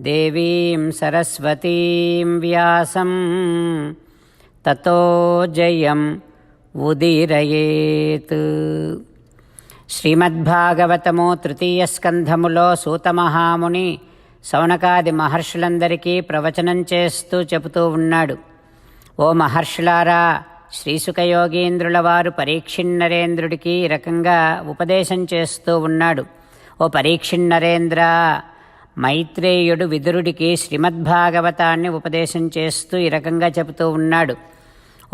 దేవీం సరస్వతీం వ్యాసం. తతో జయం ఉదీరయేత్. శ్రీమద్భాగవతము తృతీయ స్కంధములో సూతమహాముని సౌనకాది మహర్షులందరికీ ప్రవచనం చేస్తూ చెబుతూ ఉన్నాడు. ఓ మహర్షులారా శ్రీసుఖయోగీంద్రుల వారు పరీక్షిన్నరేంద్రుడికి రకంగా ఉపదేశం చేస్తూ ఉన్నాడు. ఓ పరీక్షిన్నరేంద్ర మైత్రేయుడు విదురుడికి శ్రీమద్భాగవతాన్ని ఉపదేశం చేస్తూ ఈ రకంగా చెబుతూ ఉన్నాడు.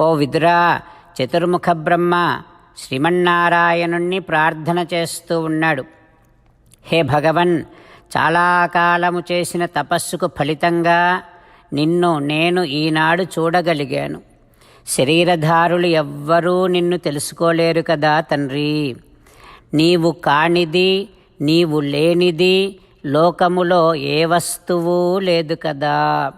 ఓ విదురా చతుర్ముఖ బ్రహ్మ శ్రీమన్నారాయణుణ్ణి ప్రార్థన చేస్తూ ఉన్నాడు. హే భగవన్ చాలా కాలము చేసిన తపస్సుకు ఫలితంగా నిన్ను నేను ఈనాడు చూడగలిగాను. శరీరధారులు ఎవ్వరూ నిన్ను తెలుసుకోలేరు కదా తండ్రి. నీవు కానిది నీవు లేనిది లోకములో ఏ వస్తువు లేదు కదా.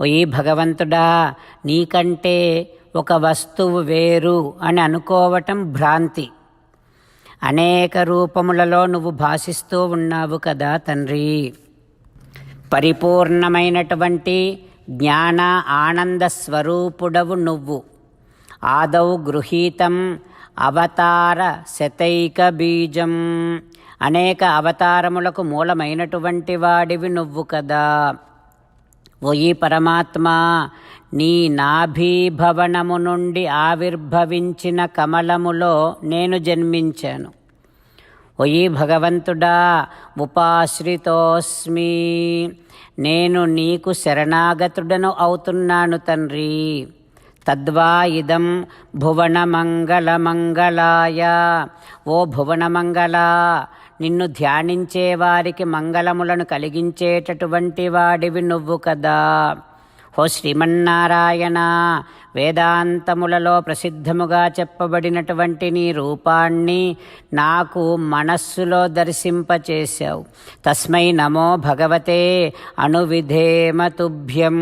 ఓయి భగవంతుడా నీకంటే ఒక వస్తువు వేరు అని అనుకోవటం భ్రాంతి. అనేక రూపములలో నువ్వు భాషిస్తూ ఉన్నావు కదా తండ్రి. పరిపూర్ణమైనటువంటి జ్ఞాన ఆనంద స్వరూపుడవు నువ్వు. ఆదౌ గృహీతం అవతార శతైక బీజం. అనేక అవతారములకు మూలమైనటువంటి వాడివి నువ్వు కదా. ఓయి పరమాత్మ నీ నాభీభవనము నుండి ఆవిర్భవించిన కమలములో నేను జన్మించాను. ఒయి భగవంతుడా ఉపాశ్రితోస్మి నేను నీకు శరణాగతుడను అవుతున్నాను తండ్రి. తద్వా ఇదం భువనమంగళమంగళాయ. ఓ భువనమంగళ నిన్ను ధ్యానించే వారికి మంగళములను కలిగించేటటువంటి వాడివి నువ్వు కదా. ఓ శ్రీమన్నారాయణ వేదాంతములలో ప్రసిద్ధముగా చెప్పబడినటువంటి నీ రూపాన్ని నాకు మనస్సులో దర్శింపచేశావు. తస్మై నమో భగవతే అణువిధేమతుభ్యం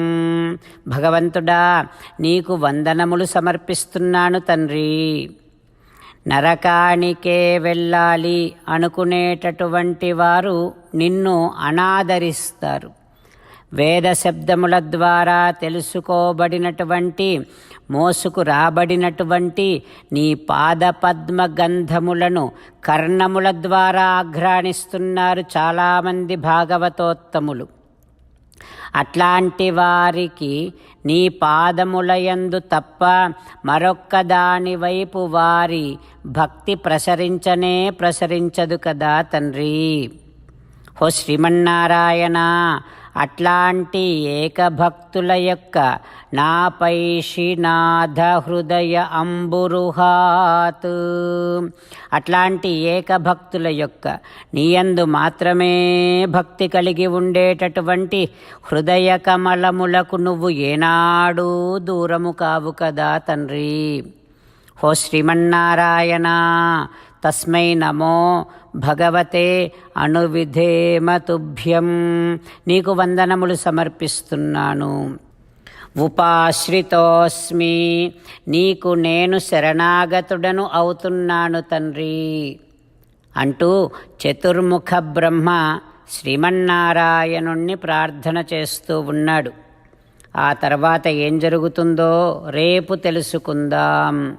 భగవంతుడా నీకు వందనములు సమర్పిస్తున్నాను తండ్రి. నరకానికే వెళ్ళాలి అనుకునేటటువంటి వారు నిన్ను అనాదరిస్తారు. వేద శబ్దముల ద్వారా తెలుసుకోబడినటువంటి మోసుకు రాబడినటువంటి నీ పాదపద్మ గంధములను కర్ణముల ద్వారా ఆఘ్రాణిస్తున్నారు చాలామంది భాగవతోత్తములు. అట్లాంటి వారికి నీ పాదములయందు తప్ప మరొక్క దాని వైపు వారి భక్తి ప్రసరించనే ప్రసరించదు కదా తండ్రి. ఓ శ్రీమన్నారాయణ అట్లాంటి ఏకభక్తుల యొక్క నాపై శ్రీనాథ హృదయ అంబురుహాత్. అట్లాంటి ఏకభక్తుల యొక్క నీయందు మాత్రమే భక్తి కలిగి ఉండేటటువంటి హృదయ కమలములకు నువ్వు ఏనాడూ దూరము కావు కదా తండ్రి. హో శ్రీమన్నారాయణ తస్మై నమో భగవతే అణువిధేమ తుభ్యం నీకు వందనములు సమర్పిస్తున్నాను. ఉపాశ్రితోస్మి. నీకు నేను శరణాగతుడను అవుతున్నాను తండ్రి. అంటూ చతుర్ముఖ బ్రహ్మ శ్రీమన్నారాయణుణ్ణి ప్రార్థన చేస్తూ ఉన్నాడు. ఆ తర్వాత ఏం జరుగుతుందో రేపు తెలుసుకుందాం.